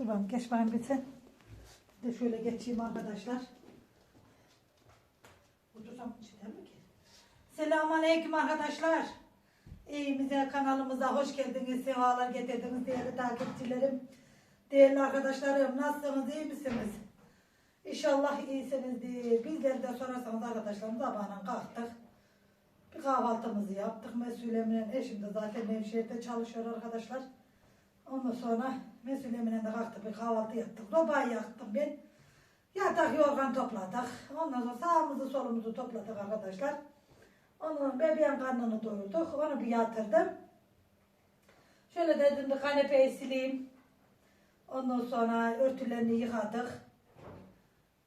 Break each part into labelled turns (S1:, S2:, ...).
S1: Dur bakalım geç bakayım bir sen. Bir de şöyle geçeyim arkadaşlar. Otursam içinde mi ki? Selamun Aleyküm arkadaşlar. Evimize, kanalımıza hoş geldiniz. Sevalar getirdiniz değerli takipçilerim. Değerli arkadaşlarım nasılsınız, iyi misiniz? İnşallah iyisinizdir. Bizleri de sorarsanız arkadaşlarım sabahına kalktık. Bir kahvaltımızı yaptık. Mesulemle eşim de zaten Nevşehir'de çalışıyor arkadaşlar. Ondan sonra Mesulemle de kalktık bir kahvaltı yaptık. Sobayı yaktım ben. Yatak yorgan topladık. Ondan sonra sağımızı solumuzu topladık arkadaşlar. Onun bebeğin karnını doyurduk. Onu bir yatırdım. Şöyle dedim de kanepeyi sileyim. Ondan sonra örtülerini yıkadık.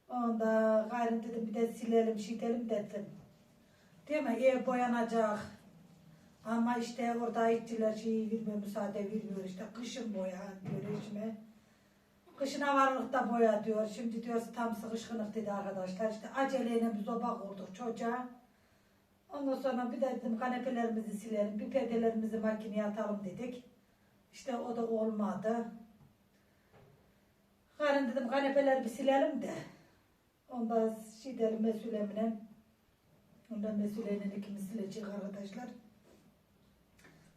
S1: Onda gayrı dedim bir de silelim, şitelim dedim. Değil mi? Ev boyanacak. Ama işte orada işçiler şey vermiyor, müsaade vermiyor işte. Kışın boya diyor eşime. Kışın havalıkta boya diyor. Şimdi diyor tam sıkışkınlık dedi arkadaşlar. İşte aceleyle bir zoba kurduk çocuğa. Ondan sonra bir de dedim kanepelerimizi silelim, bir perdelerimizi makineye atalım dedik. İşte o da olmadı. Karın dedim kanepeleri bir silelim de. Onda şey derim mesulemine. Ondan mesuleyle ikimiz silecek arkadaşlar.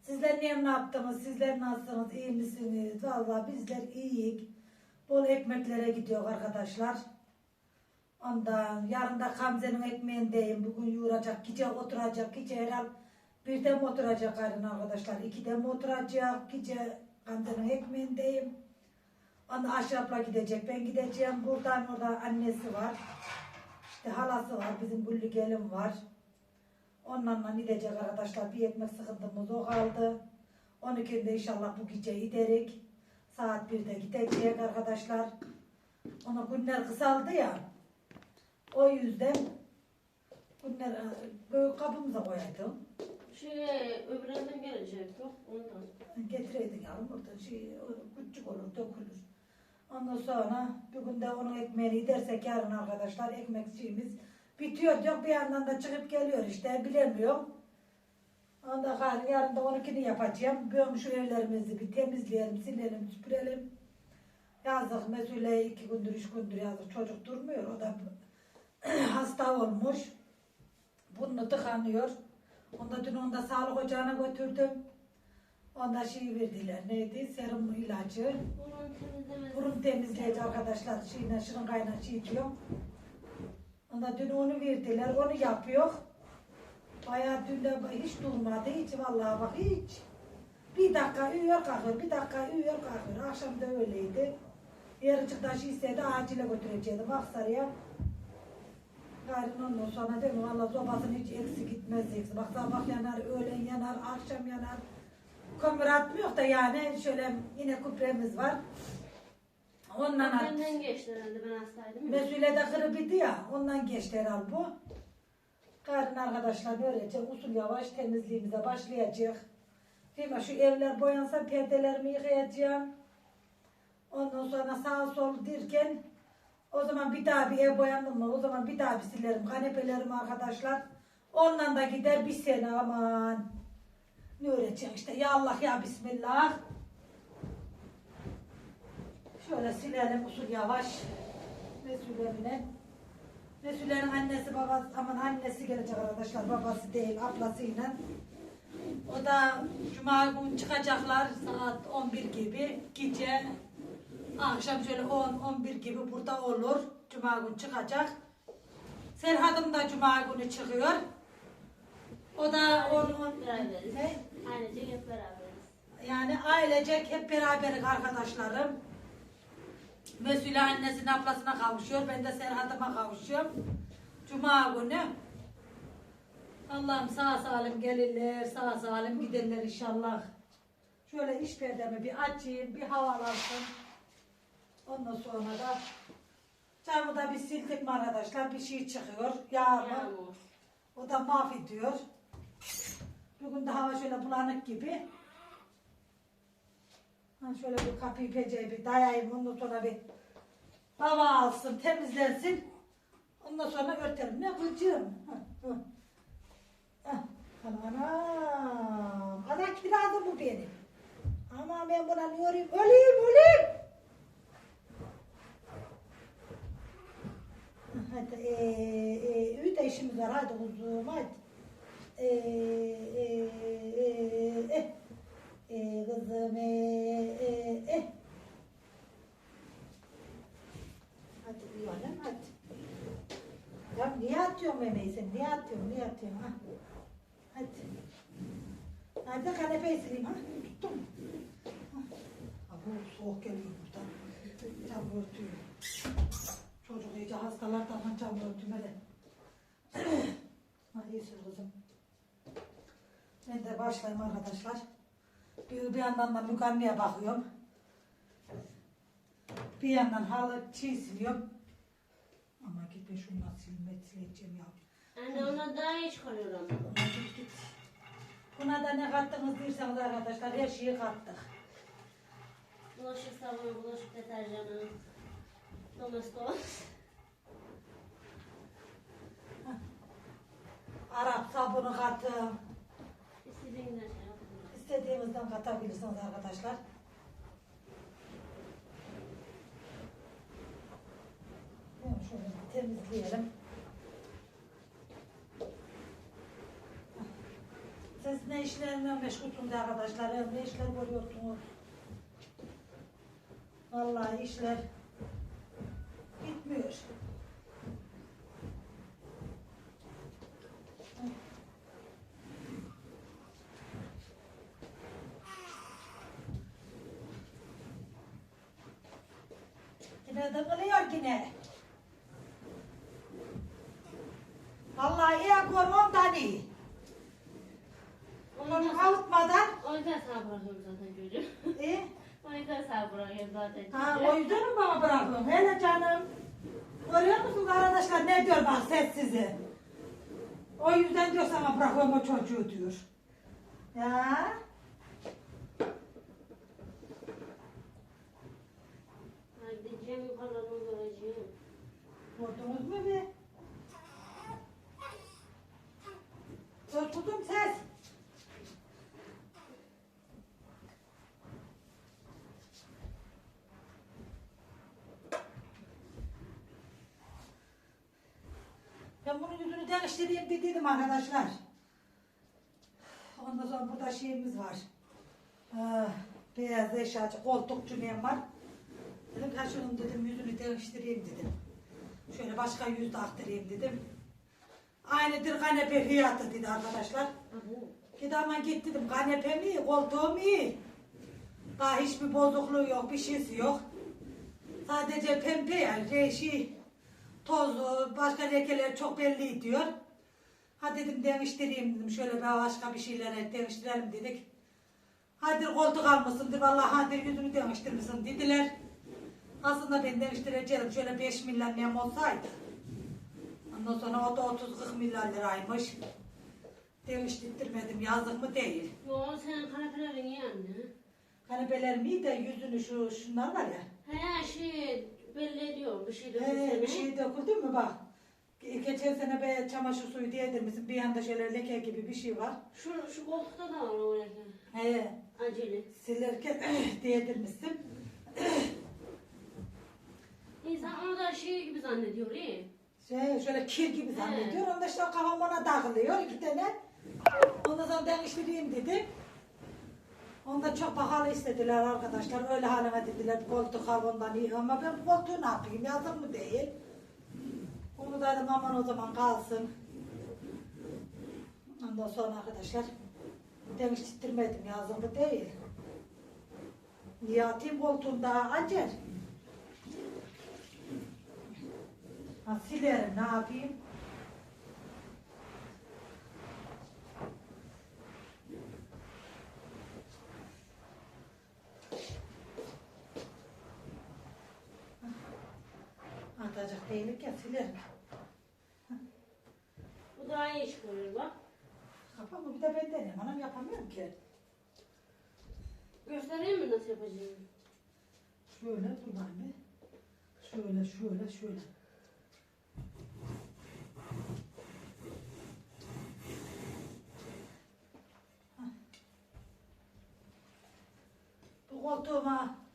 S1: Sizler ne yaptınız? Sizler nasılsınız? İyi misiniz? Vallahi bizler iyiyiz. Bol ekmeklere gidiyor arkadaşlar. Ondan yarın da Gamze'nin ekmeğindeyim. Bugün yoğuracak, gece oturacak, gece herhal birde mi oturacak karın arkadaşlar? İkide mi oturacak, gece Gamze'nin ekmeğindeyim. Ondan Aşraf'la gidecek, ben gideceğim. Buradan orada annesi var. İşte halası var, bizim Güllü gelin var. Onlarla gidecek arkadaşlar. Bir ekmek sıkıntımız o kaldı. 12'de inşallah bu gece giderik. Saat 1'de gidecek arkadaşlar. Ona günler kısaldı ya. O yüzden günler e, böyle kabımıza koyaydım.
S2: Şey öbüründen gelecek yok ondan.
S1: Getireydin yavrum oradan şey küçük olur dökülür. Ondan sonra bugün de onun ekmeğini gidersek yarın arkadaşlar ekmekçiğimiz bitiyor diyor bir yandan da çıkıp geliyor işte bilemiyorum. Ondan sonra yarın da onunkini yapacağım. Ben şu evlerimizi bir temizleyelim, silelim, süpürelim. Yazık Mesule iki gündür, üç gündür yazık çocuk durmuyor. O da hasta olmuş. Burnu tıkanıyor. Onda dün onda sağlık ocağına götürdüm. Onda şey verdiler. Neydi? Serum ilacı. Burun temizleyici arkadaşlar. Şeyle şırıngayla şey diyor. Onda dün onu verdiler. Onu yapıyor. Bayağı dün de hiç durmadı. Hiç vallahi bak hiç. Bir dakika uyuyor kalkıyor. Bir dakika uyuyor kalkıyor. Akşam da öyleydi. Yarıcık da şey istedi. Acile götürecektim. Aksarıya. Gayrı ondan sonra değil mi? Valla sobasını hiç eksik gitmez eksik. Bak sabah yanar, öğlen yanar, akşam yanar. Kömür atmıyor da yani şöyle yine kupremiz var. Ondan.
S2: Benden geçti herhalde ben hastaydım. ya.
S1: Mesule de kırıp ya. Ondan geçti herhal bu. Karın arkadaşlar böylece usul yavaş temizliğimize başlayacak. Değil mi? Şu evler boyansa perdelerimi yıkayacağım. Ondan sonra sağ sol dirken o zaman bir daha bir ev boyandım mı? O zaman bir daha bir silerim. Kanepelerimi arkadaşlar. Ondan da gider bir sene aman. Ne öğreteceğim işte. Ya Allah ya Bismillah. Şöyle silelim usul yavaş. Mesulemine. Mesulenin annesi babası aman annesi gelecek arkadaşlar babası değil ablasıyla. O da cuma günü çıkacaklar saat 11 gibi gece akşam şöyle 10-11 gibi burada olur. Cuma günü çıkacak. Serhat'ım da cuma günü çıkıyor. O da onun
S2: Beraberiz. Ailecek hep beraberiz.
S1: yani ailecek hep beraber arkadaşlarım. Mesule annesinin ablasına kavuşuyor. Ben de Serhat'ıma kavuşuyorum. Cuma günü. Allah'ım sağ salim gelirler, sağ salim giderler inşallah. Şöyle iş perdemi bir açayım, bir havalansın. Ondan sonra da camı da bir sildik mi arkadaşlar? Bir şey çıkıyor. Yağmur.
S2: Yağmur.
S1: O da mahvediyor. Bugün de hava şöyle bulanık gibi. Ben şöyle bir kapıyı peceye bir dayayım. Ondan sonra bir hava alsın, temizlensin. Ondan sonra örtelim. Ne gıcığım. Anam. Ana kiradı bu benim. Ama ben buna ne yorayım? Öleyim, öleyim. Hadi, e, e, üç de işimiz var. Hadi kuzum, hadi. E, e, e, e. e. Ee, kızım ee, ee, ee. Hadi oğlum hadi. Ya niye atıyorsun memeyi sen? Niye atıyorsun? Niye atıyorsun? Ha? Hadi. Hadi kanepeyi sileyim ha. Tuttum. Bu soğuk geliyor buradan. Cam örtüyor. Çocuk iyice hastalardan cam örtümeli. Ha iyisin kızım. Ben de başlayayım arkadaşlar. Bir, bir yandan da mükemmeye bakıyorum. Bir yandan halı çiğ siliyorum. Ama git be şunu nasıl silmek sileceğim ya.
S2: Anne ona daha ama.
S1: Ama git git. Buna da ne kattınız diyorsanız arkadaşlar her şeyi kattık.
S2: Bulaşık sabunu, bulaşık deterjanı, domestos.
S1: Arap sabunu kattım.
S2: İstediğinden şey yapın.
S1: İstediğinizden katabilirsiniz arkadaşlar. Bunu şöyle temizleyelim. Siz ne işlerle meşgulsünüz arkadaşlar? Ne işler görüyorsunuz? Vallahi işler Yine dıkılıyor yine. Vallahi iyi gör on tane. Onu avutmadan.
S2: O yüzden sana bırakıyorum zaten çocuğu.
S1: E,
S2: O yüzden sana bırakıyorum zaten
S1: ha, o yüzden mi bana bırakıyorsun? Hele canım. Görüyor musunuz arkadaşlar ne diyor bak sessizi. O yüzden diyor sana bırakıyorum o çocuğu diyor. Ya.
S2: Ha, Gideceğim yukarılarını göreceğim.
S1: Gördünüz mü be? Dur kuzum ses. Ben bunun yüzünü değiştireyim dediydim arkadaşlar. Ondan sonra burada şeyimiz var. Ah, beyaz eşyacı koltuk cümlem var. Dedim ha şunun dedim yüzünü değiştireyim dedim. Şöyle başka yüz taktırayım dedim. Aynıdır kanepe fiyatı dedi arkadaşlar. Gidi ama git dedim kanepem iyi, koltuğum iyi. Daha hiçbir bozukluğu yok, bir şeysi yok. Sadece pembe yani şey tozlu, başka lekeler çok belli diyor. Ha dedim değiştireyim dedim, şöyle başka bir şeylere değiştirelim dedik. Hadi koltuk almışsındır, vallahi hadi yüzünü değiştirmişsin dediler. Aslında ben değiştireceğim, şöyle 5 milyon nem olsaydı. Ondan sonra o da 30-40 milyon liraymış. Değiştirmedim, yazık mı değil.
S2: Yo senin kanepelerin iyi anne.
S1: Kanepeler mi de yüzünü şu şunlar var ya.
S2: He şey belli ediyor bir şey de
S1: He, bir şey döküldü mü bak. Ge- Geçen sene be çamaşır suyu diyedirmişsin. Bir yanda şöyle leke gibi bir şey var.
S2: Şu, şu koltukta da var o leke.
S1: He,
S2: Acele.
S1: silerken diyedirmişsin.
S2: İnsan onu da şey gibi zannediyor iyi.
S1: Şey, şöyle kir gibi zannediyor. Onda işte kafam ona takılıyor iki tane. Ondan sonra değiştireyim dedim. Onda çok pahalı istediler arkadaşlar. Öyle halime dediler koltuk al ondan iyi. Ama ben koltuğu ne yapayım? Yazık mı değil? Onu da dedim aman o zaman kalsın. Ondan sonra arkadaşlar değiştirmedim yazık mı değil. Niye atayım koltuğunda acer? Ha, silerim ne yapayım? Ya silerim.
S2: Bu daha iyi iş görüyor bak.
S1: Kafamı bir de ben deneyim. Anam yapamıyorum ki.
S2: Göstereyim mi nasıl yapacağımı?
S1: Şöyle dur anne. Şöyle şöyle şöyle. Bu koltuğuma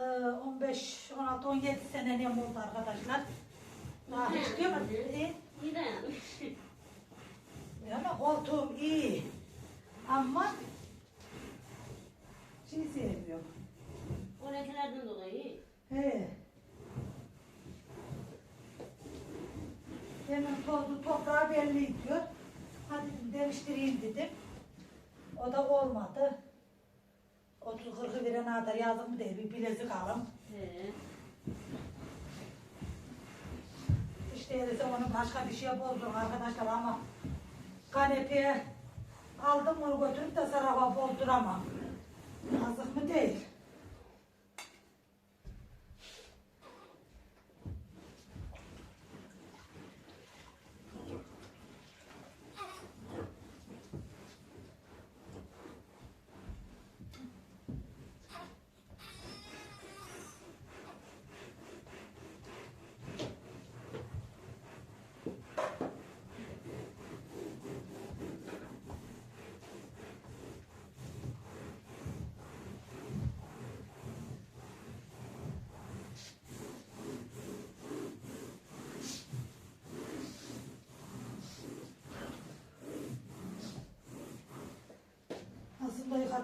S1: 15, 16, 17 sene ne oldu arkadaşlar? Daha hiç görmedim. E,
S2: İyi.
S1: Yani koltuğum iyi. Ama şey sevmiyorum.
S2: O lekelerden dolayı.
S1: He. Hemen tozu toprağı belli diyor. Hadi dedim, değiştireyim dedim. O da olmadı. 30 40 veren kadar yazdım mı bir bilezik alım.
S2: He.
S1: İşte öyleyse onu başka bir şeye bozdum arkadaşlar ama kanepeye aldım onu götürüp de sarafa bozduramam. Yazık mı değil.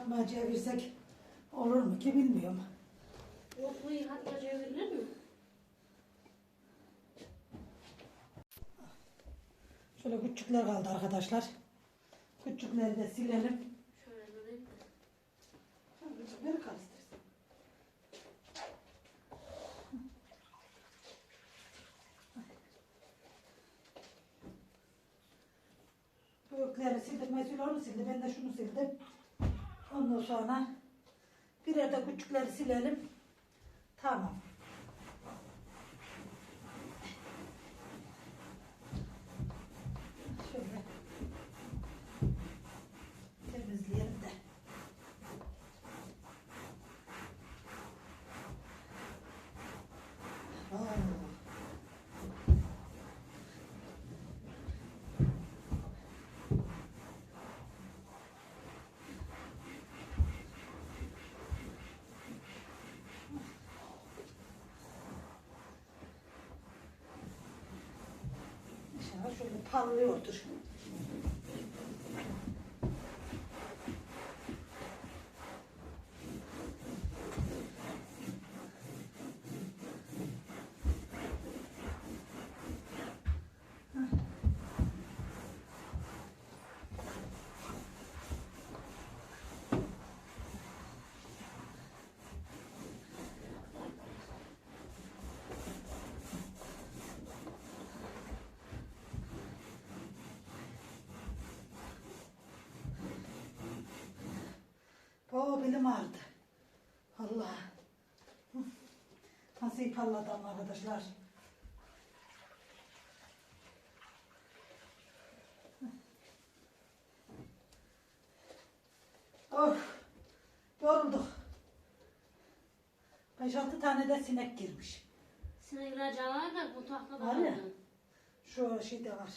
S1: Yıkatmaya çevirsek olur mu ki bilmiyorum.
S2: Yok bu yıkatma çevirilir mi?
S1: Şöyle küçükler kaldı arkadaşlar. Küçükleri de silelim.
S2: Şöyle durayım.
S1: Küçükleri karıştırsın. Büyükleri sildim. Mesul onu sildi. Ben de şunu sildim. Sonra birer de küçükleri silelim. Tamam. Şöyle temizleyelim de. Aa. İnşallah şöyle parlıyordur. Oo belim ağrıdı. Allah. Nasıl ipalladı ama arkadaşlar. Of. Yorulduk. Beş altı tane de sinek girmiş.
S2: Sinekler canavar da bu tahta
S1: Var ya. Şu şeyde var.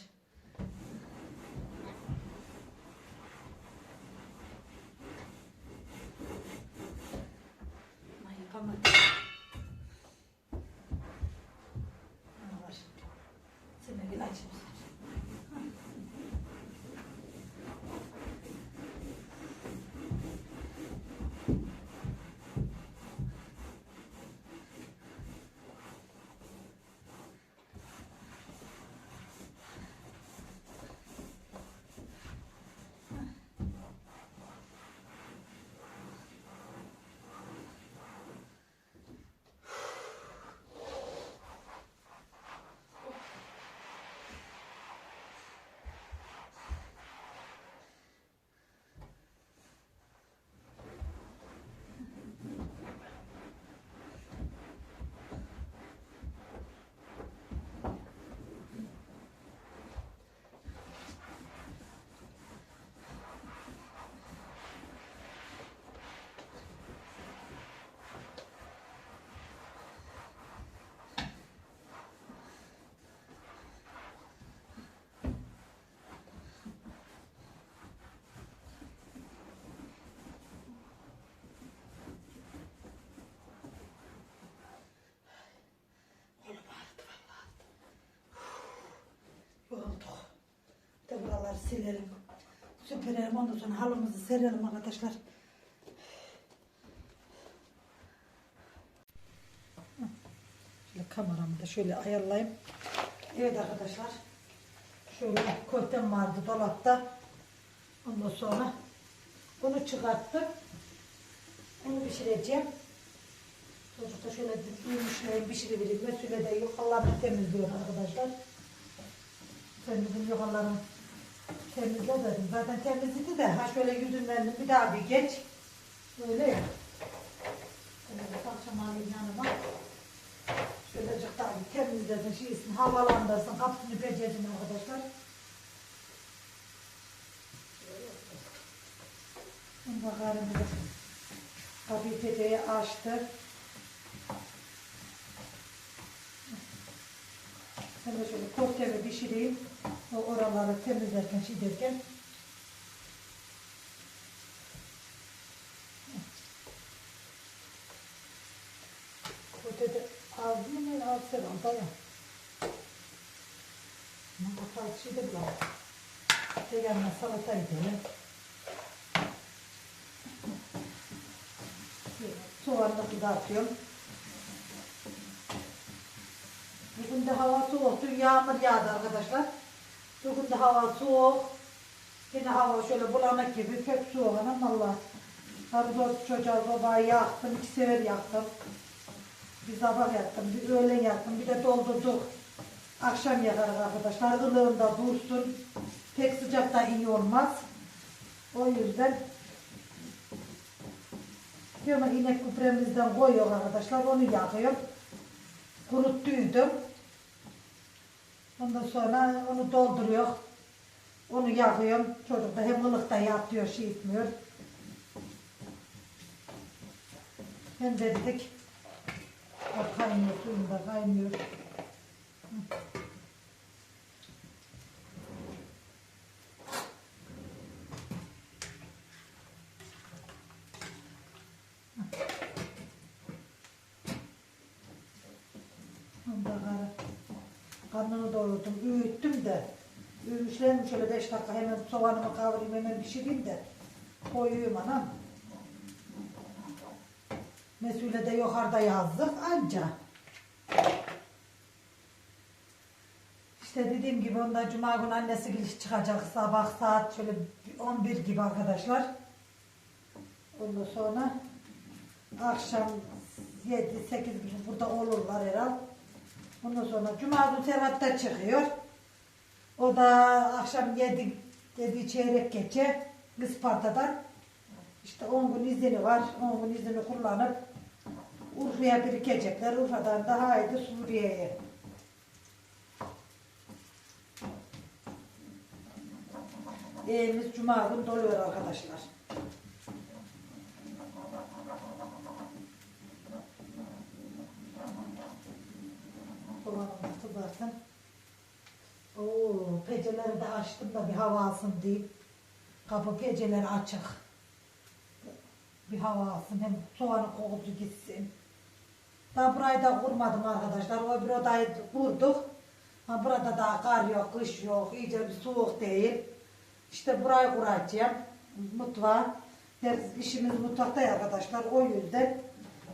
S1: Silelim. Süpürelim ondan sonra halımızı serelim arkadaşlar. Şöyle kameramı da şöyle ayarlayayım. Evet arkadaşlar. Şöyle köftem vardı dolapta. Ondan sonra bunu çıkarttım. Onu pişireceğim. Çocuk da şöyle büyümüşleyin pişirivereyim. Mesule de yukarılarını temizliyor arkadaşlar. Ben yukarılarını temizle dedim. Zaten temizledi de ha şöyle yüzümlerini bir daha bir geç. Böyle ya. Akşam alayım yanıma. Şöyle azıcık daha bir temizlesin, şeysin, havalandırsın, kapısını pecesin arkadaşlar. Şimdi bakalım bir. Kapıyı peceyi açtı. Ben de şöyle köftemi pişireyim. O oraları temizlerken, şey derken. Köfte de az mı? Az selam da ya. Ne kadar şey de bulalım. Yanına salata edelim. Soğanı kızartıyorum. Bugün de hava soğuk. Dün yağmur yağdı arkadaşlar. Bugün de hava soğuk. Yine hava şöyle bulanık gibi. Pek soğuk anam valla. Harbi çocuğa babayı yaktım. iki sefer yaktım. Bir sabah yaktım, bir öğlen yaktım, bir de doldurduk. Akşam yakarız arkadaşlar. Ilığında dursun. Pek sıcakta iyi olmaz. O yüzden diyorum inek gübremizden koyuyor arkadaşlar. Onu yakıyorum. Kuruttuydum. Ondan sonra onu dolduruyor. Onu yakıyorum. Çocuk da hem ılıkta yatıyor, şey etmiyor. Hem de dedik Bak kaynıyor, suyum da kaynıyor. Hı. Ondan sonra karnını doyurdum, öğüttüm de. Öğümüşlerim şöyle beş dakika hemen soğanımı kavurayım hemen pişireyim de. Koyuyum anam. Mesule de yukarıda yazdık anca. İşte dediğim gibi onda cuma günü annesi geliş çıkacak sabah saat şöyle 11 gibi arkadaşlar. Ondan sonra akşam 7-8 gibi burada olurlar herhal. Ondan sonra cuma günü Serhat da çıkıyor. O da akşam 7 7 çeyrek geçe Isparta'dan işte 10 gün izni var. 10 gün iznini kullanıp Urfa'ya birikecekler. Urfa'dan da haydi Suriye'ye. Evimiz cuma gün doluyor arkadaşlar. Oo, peceleri de açtım da bir hava alsın diye. Kapı peceleri açık bir hava alsın hem soğanı kokusu gitsin. Daha burayı da kurmadım arkadaşlar. O bir odayı kurduk. Ha burada daha kar yok, kış yok, iyice bir soğuk değil. İşte burayı kuracağım. Mutfağı. Her işimiz mutfakta arkadaşlar. O yüzden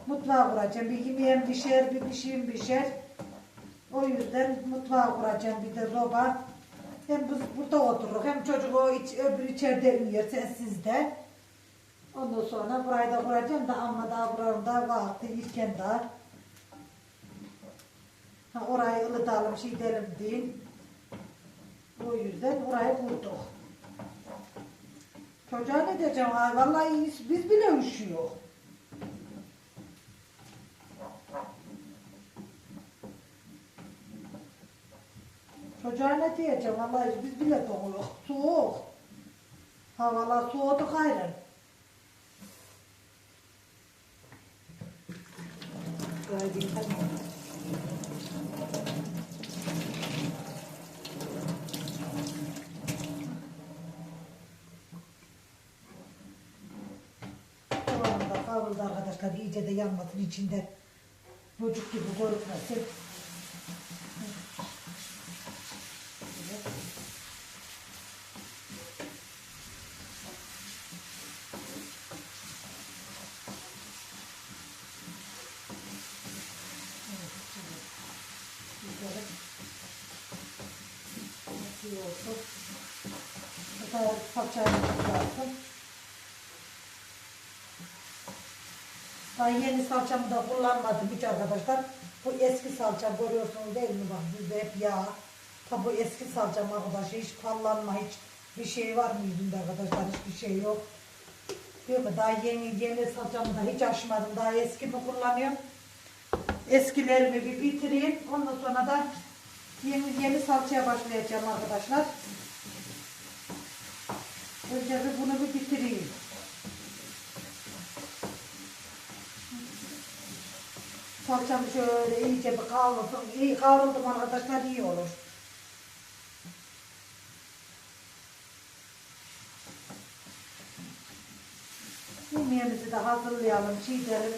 S1: mutfağı kuracağım. Bir yemeğim pişer, bir pişeyim pişer. O yüzden mutfağı kuracağım. Bir de soba. Hem biz burada otururuz. Hem çocuk o iç, öbür içeride uyuyor, sessizde. Ondan sonra burayı da kuracağım da ama daha buranın da vakti ilken daha. Ha, orayı ılıtalım, şey edelim değil. O yüzden orayı kurduk. Çocuğa ne diyeceğim? Vallahi biz bile üşüyor. Çocuğa ne diyeceğim? Vallahi biz bile doğuyor. Soğuk. Havalar soğudu gayrı. Da kavruldu arkadaşlar. iyice de yanmasın içinde. Bocuk gibi görükmesin. şey olsun. Bu da salçayı lazım. Ben yeni salçamı da kullanmadım hiç arkadaşlar. Bu eski salça görüyorsunuz değil mi? Bak bizde hep yağ. Tabi bu eski salçam arkadaşlar hiç pallanma hiç bir şey var mı yüzünde arkadaşlar hiçbir şey yok. Diyor mu daha yeni yeni salçamı da hiç açmadım daha eski mi kullanıyorum. Eskilerimi bir bitireyim ondan sonra da yeni, yeni salçaya başlayacağım arkadaşlar. Önce bir bunu bir bitireyim. Salçam şöyle iyice bir kavrulsun. İyi kavruldu arkadaşlar iyi olur. Yemeğimizi de hazırlayalım, çiğdelim.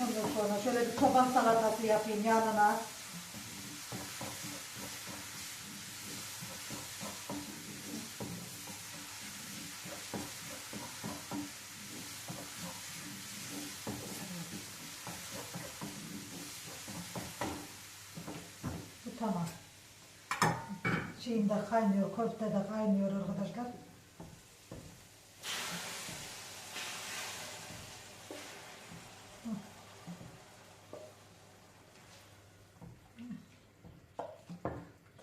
S1: Ondan sonra şöyle bir çoban salatası yapayım yanına. Bu tamam. Şeyim de kaynıyor, köfte de kaynıyor arkadaşlar.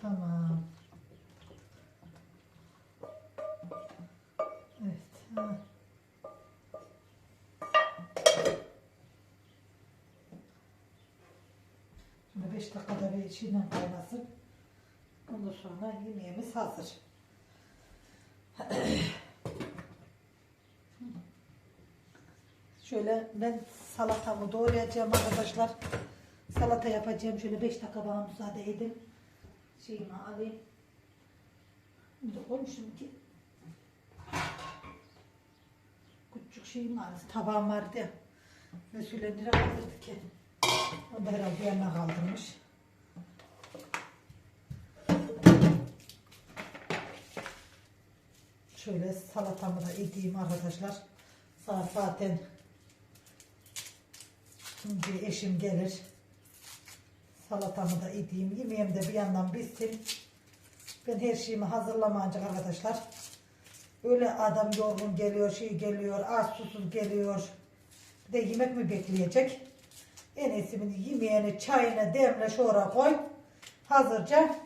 S1: Tamam. Evet. ha. Şimdi 5 dakikada bir şeyle kaynasın. Ondan sonra yemeğimiz hazır. Şöyle ben salatamı doğrayacağım arkadaşlar. Salata yapacağım. Şöyle 5 dakika bana müsaade edin. Şeyimi alayım. Bir de koymuşum ki. Küçük şeyim var. Tabağım vardı ya. Mesul'e nereye kaldırdı ki? O da herhalde yanına kaldırmış. Şöyle salatamı da edeyim arkadaşlar. Saat zaten şimdi eşim gelir. Salatamı da edeyim. Yemeğim de bir yandan bitsin. Ben her şeyimi hazırlamayınca arkadaşlar. Öyle adam yorgun geliyor, şey geliyor, az susuz geliyor. Bir de yemek mi bekleyecek? En iyisi yemeğini, çayını demle şora koy. Hazırca.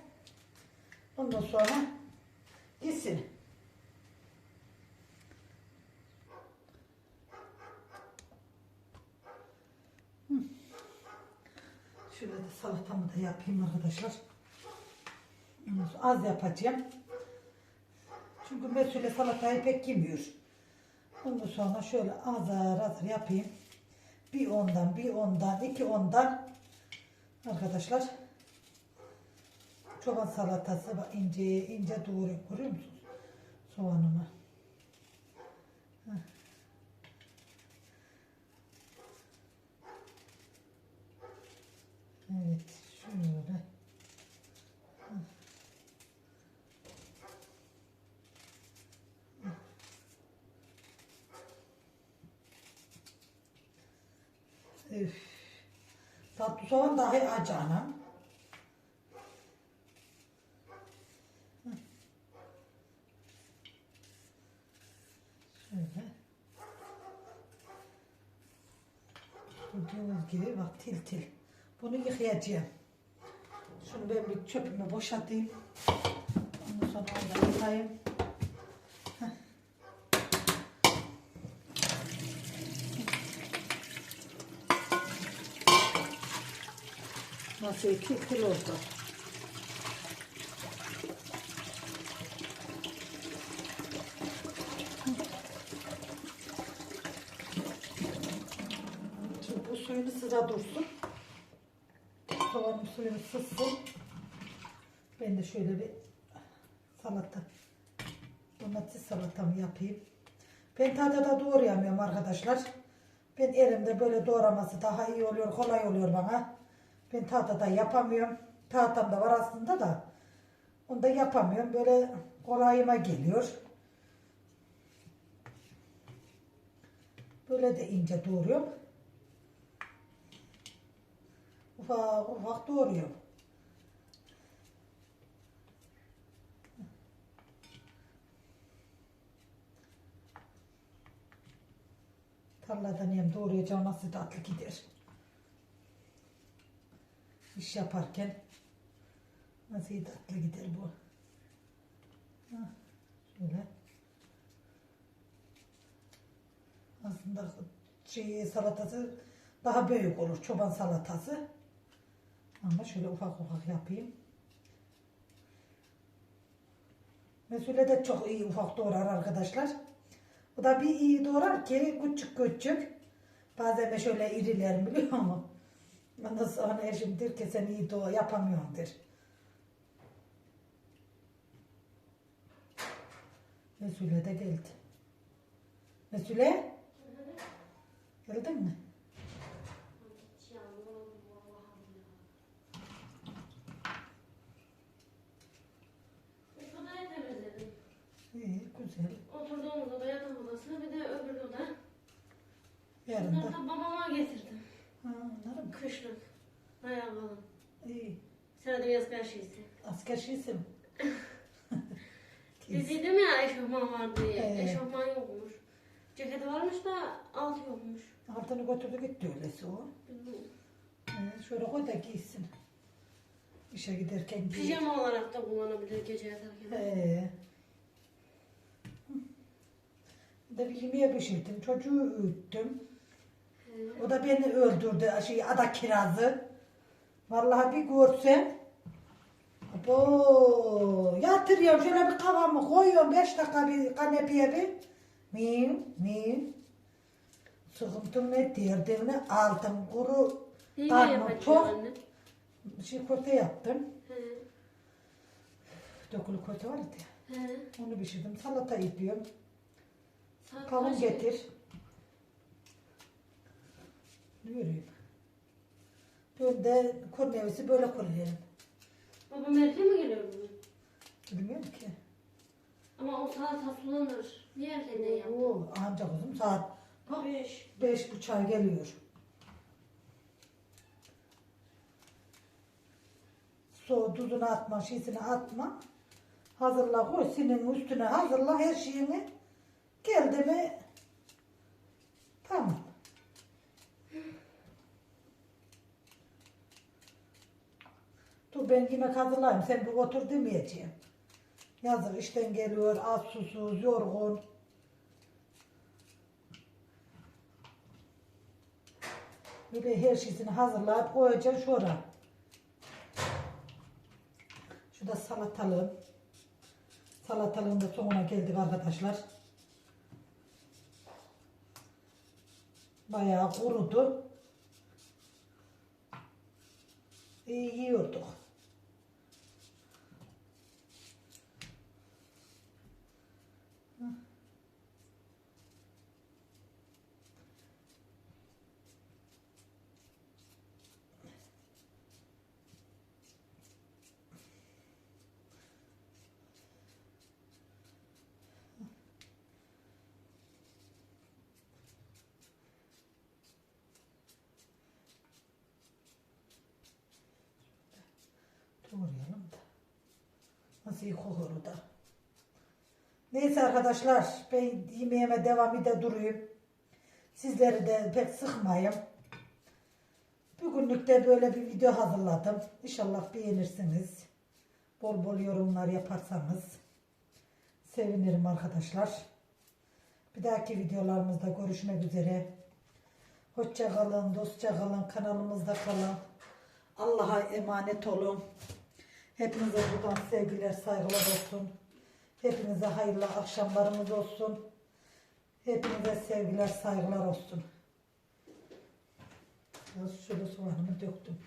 S1: Ondan sonra gitsin. Şöyle de salatamı da yapayım arkadaşlar. Az yapacağım. Çünkü Mesut'le salatayı pek yemiyor. Ondan sonra şöyle azar azar yapayım. Bir ondan, bir ondan, iki ondan. Arkadaşlar. Çoban salatası bak ince ince doğruyorum. Görüyor musunuz? Soğanımı. Heh. Evet, şöyle. Üf. Tatlı soğan dahi acana. Şöyle. Gördüğünüz gibi bak til til. Bunu yıkayacağım. Şunu ben bir çöpümü boşaltayım. Ondan sonra onu da yıkayayım. Nasıl iki kilo oldu? Şimdi bu suyunu sıra dursun. Suyunu sızsın. Ben de şöyle bir salata, domates salatamı yapayım. Ben tahtada doğrayamıyorum arkadaşlar. Ben elimde böyle doğraması daha iyi oluyor, kolay oluyor bana. Ben tahtada yapamıyorum. Tahtam da var aslında da. Onu da yapamıyorum. Böyle kolayıma geliyor. Böyle de ince doğruyorum ufak ufak doğruyorum. Tarladan hem doğrayacağım nasıl tatlı gider. İş yaparken nasıl tatlı gider bu. Şöyle. Aslında şey salatası daha büyük olur çoban salatası. Ama şöyle ufak ufak yapayım. Mesule de çok iyi ufak doğrar arkadaşlar. O da bir iyi doğrar ki küçük küçük. Bazen de şöyle iriler biliyor musun? Ondan sonra eşim der ki sen iyi doğ yapamıyorsun der. Mesule de geldi. Mesule geldin mi?
S2: Odayı temizledim.
S1: İyi güzel.
S2: Oturduğumuz oda yatak odası bir de öbür oda.
S1: Yarın
S2: Bunları
S1: da.
S2: da babama getirdim.
S1: Ha, onları mı?
S2: Kışlık. Bayağı kalın.
S1: İyi.
S2: Sırada yaz karşıydı.
S1: Asker şeysin.
S2: Dediydim ya eşofman var diye.
S1: Ee.
S2: Eşofman yokmuş. Ceketi varmış da altı yokmuş.
S1: Altını götürdü gitti öylesi o.
S2: Bilmiyorum.
S1: Ee, şöyle koy da giysin. İşe giderken giy.
S2: Pijama olarak da kullanabilir gece yatarken.
S1: Ee. Bir de bir yemeğe pişirdim. Çocuğu öğüttüm. O da beni öldürdü. Şey, ada kirazı. Vallahi bir görsen. Abo, yatırıyorum şöyle bir kafamı koyuyorum. Beş dakika bir kanepeye bir. Miyim, miyim. Sıkıntım ne derdimini aldım. Kuru Karnım
S2: anne?
S1: şey köfte yaptım.
S2: He.
S1: Dökülü köfte var ya. Onu pişirdim. Salata yapıyorum. Kavun
S2: kaç?
S1: getir. Ne vereyim? Ben de kurnevisi böyle kollerim.
S2: Babam erken mi geliyor bugün?
S1: Bilmiyorum ki.
S2: Ama o saat sulanır. Niye erkenden yaptın?
S1: Oo, ancak kızım saat
S2: Beş.
S1: beş buçuğa geliyor. Su tuzunu atma, şişini atma. Hazırla koy, senin üstüne hazırla her şeyini. Geldi mi tamam. Ben yemek hazırlayayım, sen bir otur demeyeceğim. Yazık işten geliyor, az susuz, yorgun. Böyle her şeyini hazırlayıp koyacağım şuraya. Şu da salatalığım. Salatalığın da sonuna geldik arkadaşlar. Bayağı kurudu. İyi yiyorduk. Doğrayalım da. Nasıl o da. Neyse arkadaşlar ben yemeğime devam ede duruyum. Sizleri de pek sıkmayayım. Bugünlük de böyle bir video hazırladım. İnşallah beğenirsiniz. Bol bol yorumlar yaparsanız sevinirim arkadaşlar. Bir dahaki videolarımızda görüşmek üzere. Hoşça kalın, dostça kalın, kanalımızda kalın. Allah'a emanet olun. Hepinize buradan sevgiler, saygılar olsun. Hepinize hayırlı akşamlarımız olsun. Hepinize sevgiler, saygılar olsun. Şöyle soğanımı döktüm.